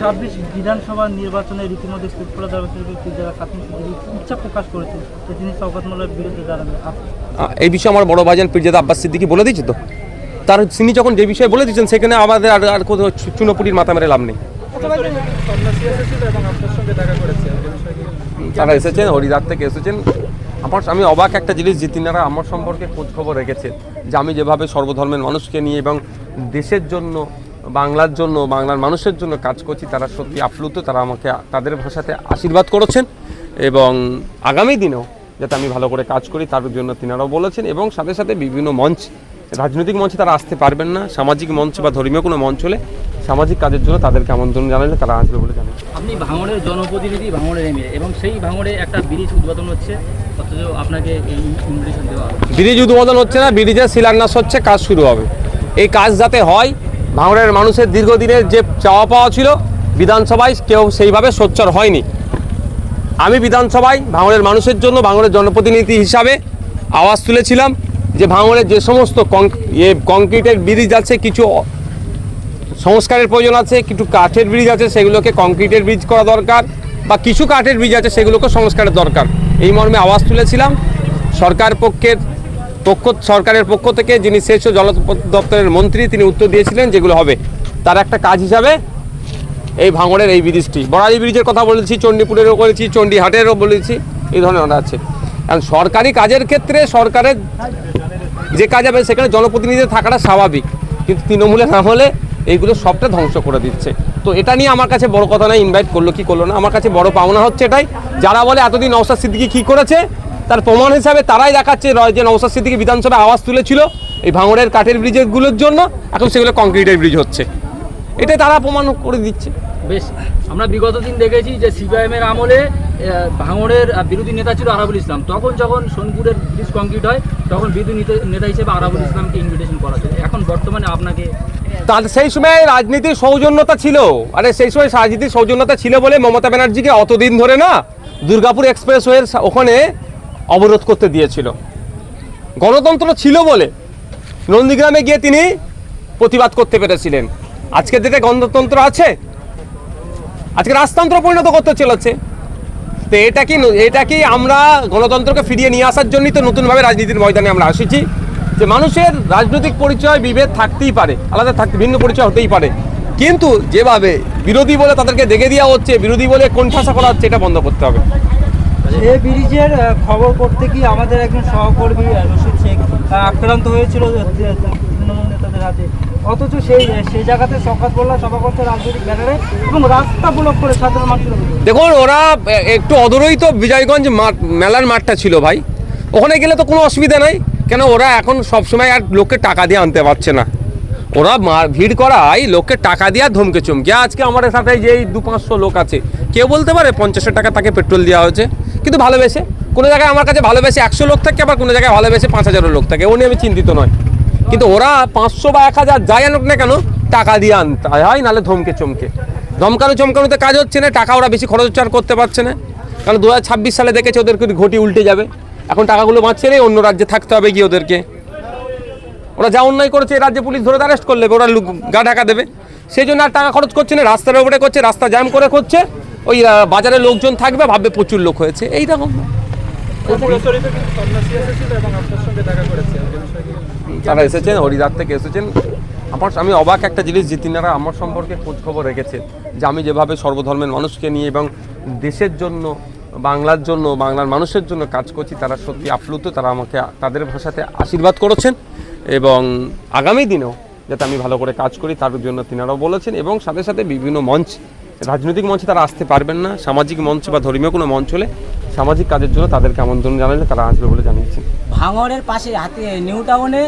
ছাব্বিশ বিধানসভা নির্বাচনে রীতিমতো ত্রিপুরা দলের যারা কাতিন ইচ্ছা প্রকাশ করেছেন যে তিনি শওকত মোল্লার বিরুদ্ধে দাঁড়াবেন এই বিষয়ে আমার বড় ভাইজান পীরজাদা আব্বাস সিদ্দিকি বলে দিয়েছে তো? তার তিনি যখন যে বিষয়ে বলে দিয়েছেন, সেখানে আমাদের আর আর কোথাও চু- চুনোপুটির মাথা মেরে লাভ নেই। তারা এসেছেন হরিদার থেকে এসেছেন। আমার আমি অবাক একটা জিনিস যে তিনারা আমার সম্পর্কে খোঁজ খবর রেখেছেন যে আমি যেভাবে সর্বধর্মের মানুষকে নিয়ে এবং দেশের জন্য বাংলার জন্য বাংলার মানুষের জন্য কাজ করছি তারা সত্যি আপ্লুত তারা আমাকে তাদের ভাষাতে আশীর্বাদ করেছেন এবং আগামী দিনেও যাতে আমি ভালো করে কাজ করি তার জন্য তিনারাও বলেছেন এবং সাথে সাথে বিভিন্ন মঞ্চ রাজনৈতিক মঞ্চে তারা আসতে পারবেন না সামাজিক মঞ্চ বা ধর্মীয় কোনো মঞ্চ হলে সামাজিক কাজের জন্য তাদেরকে আমন্ত্রণ জানালে তারা আসবে বলে জানাই। আপনি ভাঙড়ের জনপ্রতিনিধি ভাঙড়ের এমএ এবং সেই ভাঙড়ে একটা ব্রিজ উদ্বোধন হচ্ছে অথচ আপনাকে এই ইনভিটেশন দেওয়া ব্রিজ উদ্বোধন হচ্ছে না ব্রিজের শিলান্যাস হচ্ছে কাজ শুরু হবে। এই কাজ যাতে হয় ভাঙড়ের মানুষের দীর্ঘদিনের যে চাওয়া পাওয়া ছিল, বিধানসভায় কেউ সেইভাবে সোচ্চার হয়নি। আমি বিধানসভায় ভাঙড়ের মানুষের জন্য ভাঙড়ের জনপ্রতিনিধি হিসাবে আওয়াজ তুলেছিলাম যে ভাঙড়ের যে সমস্ত ইয়ে কংক্রিটের ব্রিজ আছে, কিছু সংস্কারের প্রয়োজন আছে, কিছু কাঠের ব্রিজ আছে, সেগুলোকে কংক্রিটের ব্রিজ করা দরকার বা কিছু কাঠের ব্রিজ আছে, সেগুলোকে সংস্কারের দরকার। এই মর্মে আওয়াজ তুলেছিলাম। সরকার পক্ষের পক্ষ সরকারের পক্ষ থেকে যিনি ও জল দপ্তরের মন্ত্রী, তিনি উত্তর দিয়েছিলেন যেগুলো হবে। তার একটা কাজ হিসাবে এই ভাঙড়ের এই ব্রিজটি। বড়ালি ব্রিজের কথা বলেছি, চণ্ডীপুরেরও বলেছি, চণ্ডীহাটেরও বলেছি, এই ধরনের অনেক আছে। কারণ সরকারি কাজের ক্ষেত্রে সরকারের যে কাজ হবে সেখানে জনপ্রতিনিধি থাকাটা স্বাভাবিক। কিন্তু তৃণমূলে না হলে এইগুলো সবটা ধ্বংস করে দিচ্ছে। তো এটা নিয়ে আমার কাছে বড় কথা নয় ইনভাইট করল কি করল না। আমার কাছে বড় পাওনা হচ্ছে এটাই, যারা বলে এতদিন নওসাদ সিদ্দিকি কী করেছে তার প্রমাণ হিসাবে তারাই দেখাচ্ছে যে নওসাদ সিদ্দিকি বিধানসভায় আওয়াজ তুলেছিল এই ভাঙড়ের কাঠের ব্রিজেরগুলোর জন্য। এখন সেগুলো কংক্রিটের ব্রিজ হচ্ছে। এটাই তারা প্রমাণ করে দিচ্ছে। বেশ আমরা বিগত দিন দেখেছি যে সিপিআইএম এর আমলে ভাঙড়ের বিরোধী নেতা ছিল আরাবুল ইসলাম। তখন যখন সোনপুরের ব্রিজ কংক্রিট হয় তখন বিরোধী নেতা- হিসেবে আরাবুল ইসলামকে ইনভিটেশন করা হয়েছে। এখন বর্তমানে আপনাকে তার সেই সময় রাজনীতির সৌজন্যতা ছিল। আরে সেই সময় রাজনীতির সৌজন্যতা ছিল বলে মমতা ব্যানার্জিকে অতদিন ধরে না দুর্গাপুর এক্সপ্রেসওয়ের ওখানে অবরোধ করতে দিয়েছিল। গণতন্ত্র ছিল বলে নন্দীগ্রামে গিয়ে তিনি প্রতিবাদ করতে পেরেছিলেন। আজকের ডেটে গণতন্ত্র আছে, আজকে রাজতন্ত্র পরিণত করতে চলেছে। তো এটা কি এটা কি আমরা গণতন্ত্রকে ফিরিয়ে নিয়ে আসার জন্যই তো নতুনভাবে রাজনীতির ময়দানে আমরা আসিছি? যে মানুষের রাজনৈতিক পরিচয় বিভেদ থাকতেই পারে, আলাদা থাকতে ভিন্ন পরিচয় হতেই পারে। কিন্তু যেভাবে বিরোধী বলে তাদেরকে দেখে দেওয়া হচ্ছে, বিরোধী বলে কোণঠাসা করা হচ্ছে, এটা বন্ধ করতে হবে। এই ব্রিজের খবর করতে গিয়ে আমাদের একজন সহকর্মী রশিদ শেখ আক্রান্ত হয়েছিল তৃণমূল নেতাদের হাতে। অথচ সেই সেই জায়গাতে শওকত মোল্লা সভা রাজনৈতিক ব্যানারে এবং রাস্তা ব্লক করে সাধারণ মানুষের দেখুন ওরা একটু অদূরেই তো বিজয়গঞ্জ মেলার মাঠটা ছিল ভাই। ওখানে গেলে তো কোনো অসুবিধা নাই। কেন ওরা এখন সবসময় আর লোককে টাকা দিয়ে আনতে পারছে না। ওরা ভিড় করায় লোককে টাকা দিয়ে ধমকে চমকে। আজকে আমাদের সাথে যে এই দু পাঁচশো লোক আছে কেউ বলতে পারে পঞ্চাশশো টাকা তাকে পেট্রোল দেওয়া হয়েছে। কিন্তু ভালোবেসে। কোনো জায়গায় আমার কাছে ভালোবেসে একশো লোক থাকে, আবার কোনো জায়গায় ভালোবেসে পাঁচ হাজারও লোক থাকে। ও নিয়ে আমি চিন্তিত নয়। কিন্তু ওরা পাঁচশো বা এক হাজার যাই আনুক না কেন, টাকা দিয়ে আনতে হয়। নাহলে ধমকে চমকে। ধমকানো চমকানোতে কাজ হচ্ছে না, টাকা ওরা বেশি খরচ করতে পারছে না। কারণ দু হাজার ছাব্বিশ সালে দেখেছে ওদেরকে ঘটি উল্টে যাবে। এখন টাকাগুলো বাঁচছে রে অন্য রাজ্যে থাকতে হবে গিয়ে ওদেরকে। ওরা যা অন্যায় করেছে, এই রাজ্যে পুলিশ ধরে অ্যারেস্ট করলে, ওরা গা ঢাকা দেবে। সেই জন্য আর টাকা খরচ করছে না, রাস্তার উপরে করছে, রাস্তা জ্যাম করে করছে। ওই বাজারে লোকজন থাকবে, ভাববে প্রচুর লোক হয়েছে। এইরকম। তারা এসেছেন হরিদার থেকে এসেছেন। আমার আমি অবাক একটা জিনিস যে তিনারা আমার সম্পর্কে খোঁজ খবর রেখেছেন যে আমি যেভাবে সর্বধর্মের মানুষকে নিয়ে এবং দেশের জন্য, বাংলার জন্য, বাংলার মানুষের জন্য কাজ করছি, তারা সত্যি আপ্লুত, তারা আমাকে, তাদের ভাষাতে আশীর্বাদ করেছেন এবং আগামী দিনেও যাতে আমি ভালো করে কাজ করি, তার জন্য তিনারাও বলেছেন এবং সাথে সাথে বিভিন্ন মঞ্চ রাজনৈতিক মঞ্চে তারা আসতে পারবেন না। সামাজিক মঞ্চ বা ধর্মীয় কোনো মঞ্চ হলে সামাজিক কাজের জন্য তাদেরকে আমন্ত্রণ জানালে তারা আসবে বলে জানিয়েছেন। ভাঙড়ের পাশে হাতি নিউ টাউনে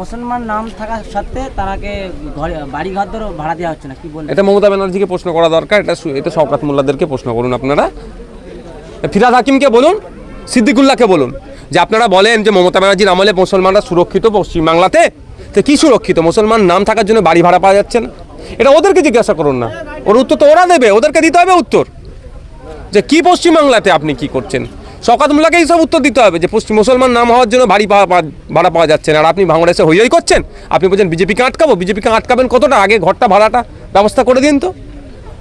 মুসলমান নাম থাকা সত্ত্বে তারাকে ঘরে বাড়ি ঘর ধরে ভাড়া দেওয়া হচ্ছে না কি বলবেন? এটা মমতা ব্যানার্জিকে প্রশ্ন করা দরকার এটা এটা শওকাত মোল্লাদেরকে প্রশ্ন করুন আপনারা। ফিরাদ হাকিমকে বলুন সিদ্দিকুল্লাহকে বলুন যে আপনারা বলেন যে মমতা ব্যানার্জির আমলে মুসলমানরা সুরক্ষিত পশ্চিমবাংলাতে তো কি সুরক্ষিত? মুসলমান নাম থাকার জন্য বাড়ি ভাড়া পাওয়া যাচ্ছে না। এটা ওদেরকে জিজ্ঞাসা করুন না। ওর উত্তর তো ওরা দেবে, ওদেরকে দিতে হবে উত্তর। যে কি পশ্চিমবাংলাতে আপনি কি করছেন? শকাত মোল্লাকেই সব উত্তর দিতে হবে যে পশ্চিম মুসলমান নাম হওয়ার জন্য পাওয়া- ভাড়া পাওয়া যাচ্ছে না আর আপনি ভাঙড়ে এসে হইয়াই করছেন? আপনি বলছেন, বিজেপিকে আটকাবো? বিজেপিকে আটকাবেন কতটা? আগে ঘরটা ভাড়াটা ব্যবস্থা করে দিন তো।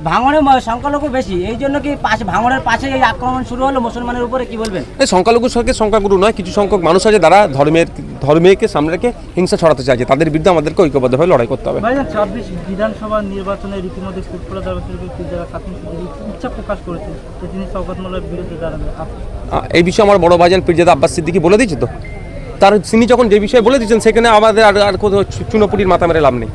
ভাঙড়ে সংখ্যালঘু বেশি এই জন্য কি পাশে ভাঙড়ের পাশে এই আক্রমণ শুরু হলো মুসলমানের উপরে কি বলবেন? এই সংখ্যালঘুর সঙ্গে সংখ্যাগুরু নয় কিছু সংখ্যক মানুষ আছে তারা ধর্মের ধর্মকে সামনে রেখে হিংসা ছড়াতে চাইছে। তাদের বিরুদ্ধে আমাদেরকে ঐক্যবদ্ধভাবে লড়াই করতে হবে। ছাব্বিশ বিধানসভা নির্বাচনে ত্রিপুরা ইচ্ছা প্রকাশ করেছে যে তিনি শওকত মোল্লার বিরুদ্ধে এই বিষয়ে আমার বড় ভাইজান পিরজাদা আব্বাস সিদ্দিকি বলে দিয়েছে তো? তার তিনি যখন যে বিষয়ে বলে দিয়েছেন সেখানে আমাদের আর আর কোনো চুনোপুটির মাথা মেরে লাভ নেই।